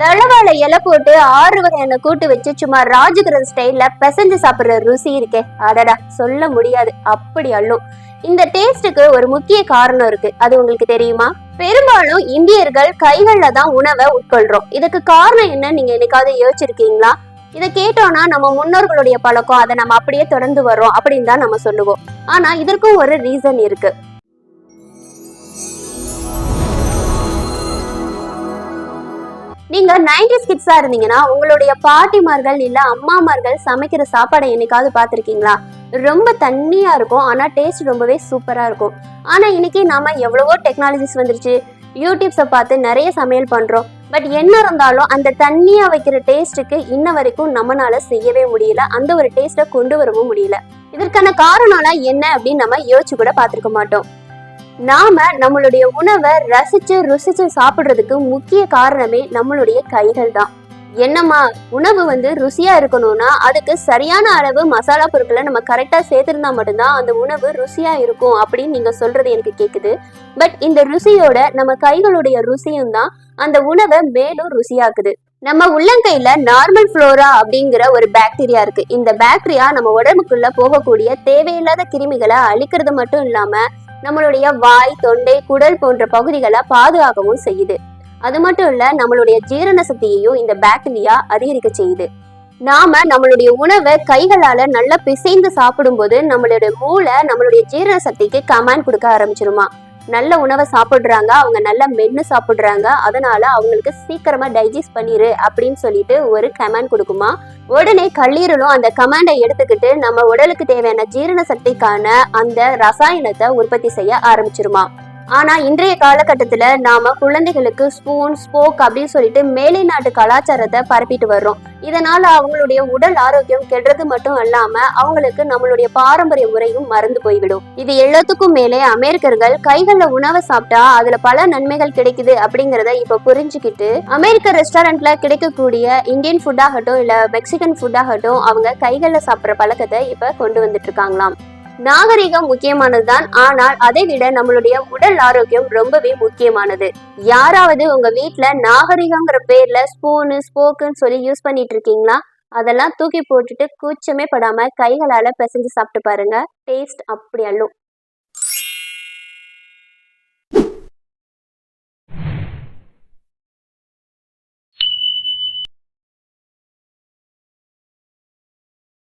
தளவாழை இலை போட்டு ஆறு வகையான கூட்டு வச்சு சும்மா ராஜகிரன் ஸ்டைல்ல பிசைஞ்சு சாப்பிடுற ருசி இருக்கே. அடடா சொல்ல முடியாது. அப்படி அள்ளும். இந்த டேஸ்டுக்கு ஒரு முக்கிய காரணம் இருக்கு. அது உங்களுக்கு தெரியுமா? பெரும்பாலும் இந்தியர்கள் கைகள்ல தான் உணவை உட்கொள்றோம். இதுக்கு காரணம் என்ன? நீங்க என்னைக்காவது யோசிச்சிருக்கீங்களா? இதை கேட்டோம்னா நம்ம முன்னோர்களுடைய பழக்கம் அதை நம்ம அப்படியே தொடர்ந்து வர்றோம் அப்படின்னு தான் நம்ம சொல்லுவோம். ஆனா இதற்கும் ஒரு ரீசன் இருக்கு. நைன்டிஸ் கிட்ஸா இருந்தீங்கன்னா உங்களுடைய பாட்டிமார்கள் இல்ல அம்மாமார்கள் சமைக்கிற சாப்பாடை என்னைக்காவது பாத்திருக்கீங்களா ரொம்ப தண்ணியா இருக்கும். ஆனா டேஸ்ட் ரொம்பவே சூப்பரா இருக்கும். ஆனா இன்னைக்கு நாம எவ்வளவோ டெக்னாலஜிஸ் வந்துருச்சு. யூடியூப்ஸை பார்த்து நிறைய சமையல் பண்றோம். பட் என்ன இருந்தாலும் அந்த தண்ணியா வைக்கிற டேஸ்ட்டுக்கு இன்ன வரைக்கும் நம்மனால செய்யவே முடியல. அந்த ஒரு டேஸ்ட்டை கொண்டு வரவும் முடியல. இதற்கான காரணம்லாம் என்ன அப்படின்னு நம்ம யோசிச்சு கூட பார்த்துருக்க மாட்டோம். நாம நம்மளுடைய உணவை ரசிச்சு ருசிச்சு சாப்பிடுறதுக்கு முக்கிய காரணமே நம்மளுடைய கைகள் தான். என்னம்மா உணவு வந்து ருசியா இருக்கணும்னா அதுக்கு சரியான அளவு மசாலா பொருட்களை நம்ம கரெக்டா சேர்த்திருந்தா மட்டும்தான் அந்த உணவு ருசியா இருக்கும் அப்படின்னு நீங்க சொல்றது எனக்கு கேக்குது. பட் இந்த ருசியோட நம்ம கைகளுடைய ருசியும் தான் அந்த உணவை மேலும் ருசியாக்குது. நம்ம உள்ளங்கையில நார்மல் ஃப்ளோரா அப்படிங்கிற ஒரு பாக்டீரியா இருக்கு. இந்த பாக்டீரியா நம்ம உடம்புக்குள்ள போகக்கூடிய தேவையில்லாத கிருமிகளை அழிக்கிறது மட்டும் இல்லாம நம்மளுடைய வாய் தொண்டை குடல் போன்ற பகுதிகளை பாதுகாக்கவும் செய்யுது. அது மட்டும் இல்ல நம்மளுடைய ஜீரண சக்தியையும் இந்த பாக்டீரியா அதிகரிக்க செய்யுது. நாம நம்மளுடைய உணவை கைகளால நல்லா பிசைந்து சாப்பிடும்போது நம்மளுடைய மூளை நம்மளுடைய ஜீரண சக்திக்கு கமாண்ட் கொடுக்க ஆரம்பிச்சிருமா. நல்ல உணவை சாப்பிடுறாங்க அவங்க நல்லா மென்னு சாப்பிடுறாங்க அதனால அவங்களுக்கு சீக்கிரமா டைஜஸ்ட் பண்ணிரு அப்படின்னு சொல்லிட்டு ஒரு கமாண்ட் கொடுக்குமா. உடனே கல்லீரலும் அந்த கமாண்டை எடுத்துக்கிட்டு நம்ம உடலுக்கு தேவையான ஜீரண சக்திக்கான அந்த ரசாயனத்தை உற்பத்தி செய்ய ஆரம்பிச்சிருமா. ஆனா இன்றைய காலகட்டத்துல நாம குழந்தைகளுக்கு ஸ்பூன் ஸ்போக் அப்படின்னு சொல்லிட்டு மேலை நாட்டு கலாச்சாரத்தை பரப்பிட்டு வர்றோம். இதனால அவங்களுடைய உடல் ஆரோக்கியம் கெடுறது மட்டும் அல்லாம அவங்களுக்கு நம்மளுடைய பாரம்பரிய முறையும் மறந்து போய்விடும். இது எல்லாத்துக்கும் மேலே அமெரிக்கர்கள் கைகள்ல உணவை சாப்பிட்டா அதுல பல நன்மைகள் கிடைக்குது அப்படிங்கறத இப்ப புரிஞ்சுக்கிட்டு அமெரிக்க ரெஸ்டாரண்ட்ல கிடைக்கக்கூடிய இந்தியன் ஃபுட் ஆகட்டும் இல்ல மெக்சிகன் ஃபுட் ஆகட்டும் அவங்க கைகள்ல சாப்பிடுற பழக்கத்தை இப்ப கொண்டு வந்துட்டு இருக்காங்களாம். நாகரிகம் முக்கியமானதுதான். ஆனால் அதை விட நம்மளுடைய உடல் ஆரோக்கியம் ரொம்பவே முக்கியமானது. யாராவது உங்க வீட்டுல நாகரிகங்கிற பேர்ல ஸ்பூனு ஸ்போக்குன்னு சொல்லி யூஸ் பண்ணிட்டு இருக்கீங்களா அதெல்லாம் தூக்கி போட்டுட்டு கூச்சமே படாம கைகளால பிசைஞ்சு சாப்பிட்டு பாருங்க. டேஸ்ட் அப்படி அல்லும்